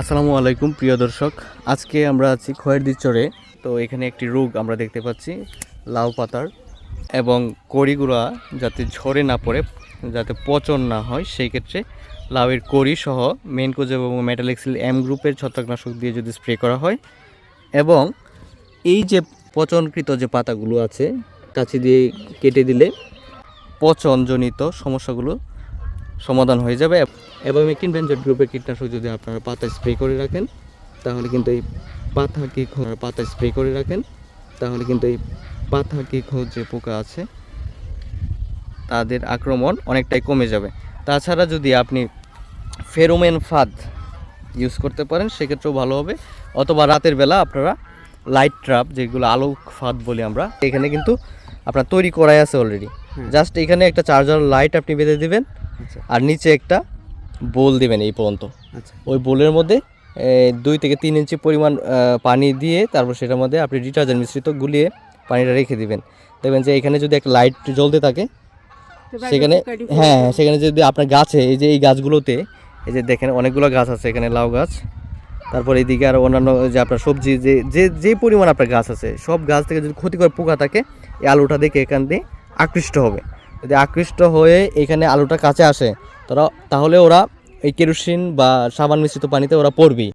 আসসালামু আলাইকুম, প্রিয় দর্শক। আজকে আমরা আছি খয়েরদির চরে তো এখানে একটি রোগ আমরা দেখতে পাচ্ছি, লাউ পাতার। এবং কড়িগুলা যাতে ঝরে না পড়ে, যাতে পচন না হয়, সেই ক্ষেত্রে লাউয়ের কড়ি সহ মেনকোজ এবং মেটালেক্সিল এম গ্রুপের ছত্রাকনাশক দিয়ে যদি স্প্রে করা হয়। এবং এই যে পচনকৃত যে পাতাগুলো আছে, কাছে দিয়ে কেটে দিলে পচনজনিত সমস্যাগুলো সমাধান হয়ে যাবে। এবং মেকিন ভেঞ্চার গ্রুপের কীটনাশক যদি আপনারা পাতা স্প্রে করে রাখেন তাহলে কিন্তু এই পাতা কি পাতা স্প্রে করে রাখেন তাহলে কিন্তু এই পাতা কি যে পোকা আছে তাদের আক্রমণ অনেকটাই কমে যাবে। তাছাড়া যদি আপনি ফেরোমেন ফাদ ইউজ করতে পারেন সেক্ষেত্রেও ভালো হবে। অথবা রাতের বেলা আপনারা লাইট ট্রাপ যেগুলো আলো ফাঁদ বলি আমরা এখানে কিন্তু আপনার তৈরি করাই আছে অলরেডি জাস্ট এখানে একটা চার্জার লাইট আপনি বেঁধে দিবেন আর নিচে একটা বোল দিবেন এই পর্যন্ত। আচ্ছা। ওই বোলের মধ্যে দুই থেকে তিন ইঞ্চি পরিমাণ পানি দিয়ে তারপর সেটার মধ্যে আপনি ডিটারজেন্ট মিশ্রিত গুলিয়ে পানিটা রেখে দিবেন। দেখবেন যে এখানে যদি একটা লাইট জ্বলতে থাকে সেখানে হ্যাঁ সেখানে যদি আপনার গাছে এই যে এই গাছগুলোতে এই যে দেখেন অনেকগুলো গাছ আছে এখানে লাউ গাছ। তারপর এইদিকে আর অন্যান্য যে আপনার সবজি যে যে যে পরিমাণ আপনার গাছ আছে সব গাছ থেকে যদি ক্ষতিকর পোকা থাকে এই আলুটা দেখে এখান দিয়ে আকৃষ্ট হবে। যদি আকৃষ্ট হয়ে এখানে আলুটা কাছে আসে, তারা তাহলে ওরা এই কেরোসিন বা সাবান মিশ্রিত পানিতে ওরা পড়বেই